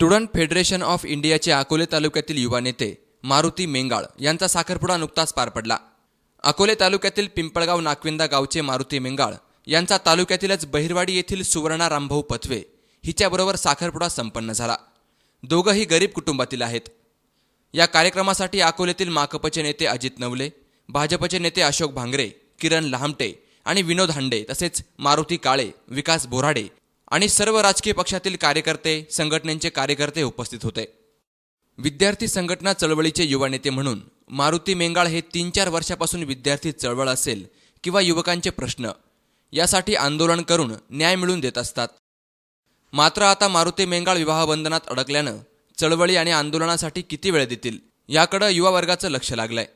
Student federation of इंडियाचे अकोले तालुक्यातील युवा नेते मारुती मेंगाळ यांचा साखरपुडा नुकताच पार पडला. अकोले तालुक्यातील पिंपळगाव नाकविंदा गावचे मारुती मेंगाळ यांचा तालुक्यातीलच बहिरवाडी येथील सुवर्णा रामभाऊ पथवे हिच्याबरोबर साखरपुडा संपन्न झाला. दोघंही गरीब कुटुंबातील आहेत. या कार्यक्रमासाठी अकोल्यातील माकपचे नेते अजित नवले भाजपचे नेते अशोक भांगरे किरण लहामटे आणि विनोद हांडे तसेच मारुती काळे विकास बोराडे आणि सर्व राजकीय पक्षातील कार्यकर्ते संघटनेचे कार्यकर्ते उपस्थित होते. विद्यार्थी संघटना चळवळीचे युवा नेते म्हणून मारुती मेंगाळ हे तीन चार वर्षापासून विद्यार्थी चळवळ असेल किंवा युवकांचे प्रश्न यासाठी आंदोलन करून न्याय मिळवून देत असतात. मात्र आता मारुती मेंगाळ विवाहबंधनात अडकल्यानं चळवळी आणि आंदोलनासाठी किती वेळ देतील याकडं युवा वर्गाचं लक्ष लागलंय.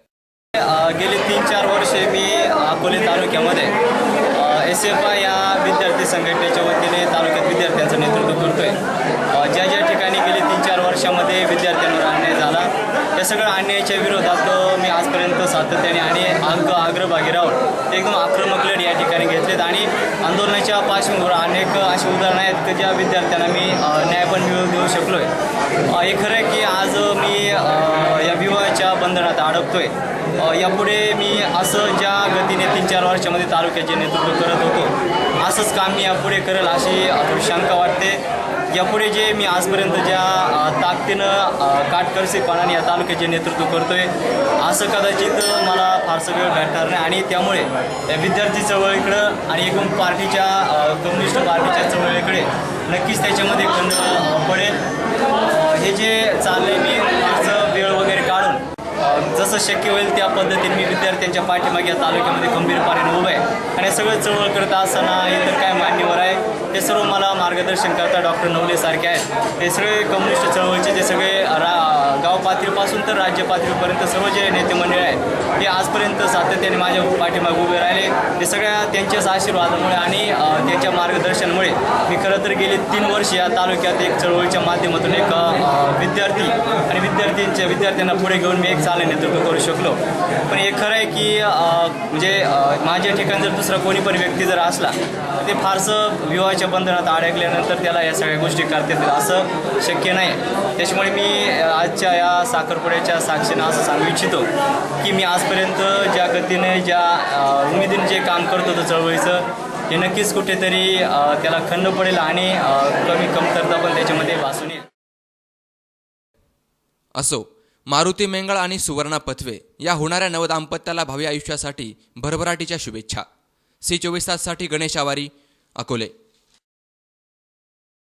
अ, गेली तीन चार वर्षे मी अकोले तालुक्यामध्ये एस एफ आय या विद्यार्थी संघटनेच्या वतीने तालुक्यात विद्यार्थ्यांचं नेतृत्व करतोय. ज्या ज्या ठिकाणी गेली तीन चार वर्षामध्ये विद्यार्थ्यांवर अन्याय झाला या सगळ्या अन्यायाच्या विरोधात मी आजपर्यंत सातत्याने आणि अंग अग्रभागी राहून ते एकदम आक्रमक लढ या ठिकाणी घेतलेत आणि आंदोलनाच्या पार्श्वभूमीवर अनेक अशी उदाहरणं आहेत की ज्या विद्यार्थ्यांना मी न्याय पण मिळवून देऊ शकलो आहे हे खरं आहे की आज मी या विवाहाच्या बंधनात अडकतोय. आहे यापुढे मी असं ज्या गतीने तीन चार वर्षामध्ये तालुक्याचे नेतृत्व करत होतो असंच काम मी यापुढे करेल अशी शंका वाटते. यापुढे जे मी आजपर्यंत ज्या ताकदीनं काटकरसीपणाने या तालुक्याचे नेतृत्व करतोय असं कदाचित मला फारसं वेळ भेटणार नाही आणि त्यामुळे या विद्यार्थी चळवळीकडं आणि एकूण पार्टीच्या कम्युनिस्ट पार्टीच्या चळवळीकडे नक्कीच त्याच्यामध्ये खंड पडेल. हे जे चालले मी फारसं वेळ वगैरे काढून अ, जसं शक्य होईल त्या पद्धतीने मी विद्यार्थ्यांच्या पाठीमागे या तालुक्यामध्ये खंबीरपणे उभं आहे. आणि हे सगळं चळवळ करत असताना इतर काय मान्यवर आहे. ते सर्व मला मार्गदर्शन करता डॉक्टर नवलेसारखे आहेत. ते सगळे कम्युनिस्ट चळवळीचे ते सगळे रा गाव पातळीपासून तर राज्य पातळीपर्यंत सर्व जे नेते मंडळ आहेत ते आजपर्यंत सातत्याने माझ्या पाठीमागे उभे राहिले. ते सगळ्या त्यांच्याच आशीर्वादामुळे आणि त्यांच्या मार्गदर्शनामुळे मी खरं तर गेली तीन वर्ष या तालुक्यात एक चळवळीच्या माध्यमातून एक विद्यार्थी आणि विद्यार्थ्यांच्या विद्यार्थ्यांना पुढे घेऊन मी एक चांगले नेतृत्व करू शकलो. पण हे खरं आहे की म्हणजे माझ्या ठिकाणी जर दुसरा कोणी पण व्यक्ती जर असला तर ते फारसं विवाहाच्या बंधनात अडकल्यानंतर त्याला या सगळ्या गोष्टी करता येतील असं शक्य नाही. त्याच्यामुळे मी आजच्या या साखरपुड्याच्या साक्षीनं असं सांगू इच्छितो की मी आजपर्यंत ज्या गतीने ज्या उमेदीने जे काम करत होतो चळवळीचं हे नक्कीच कुठेतरी त्याला खंड पडेल आणि कमी कमतरता पण त्याच्यामध्ये भासून येईल असो. मारुती मेंगळ आणि सुवर्णा पथवे या होणाऱ्या नवदाम्पत्याला भावी आयुष्यासाठी भरभराटीच्या शुभेच्छा. सी चोवीस ताससाठी गणेश आवारी अकोले.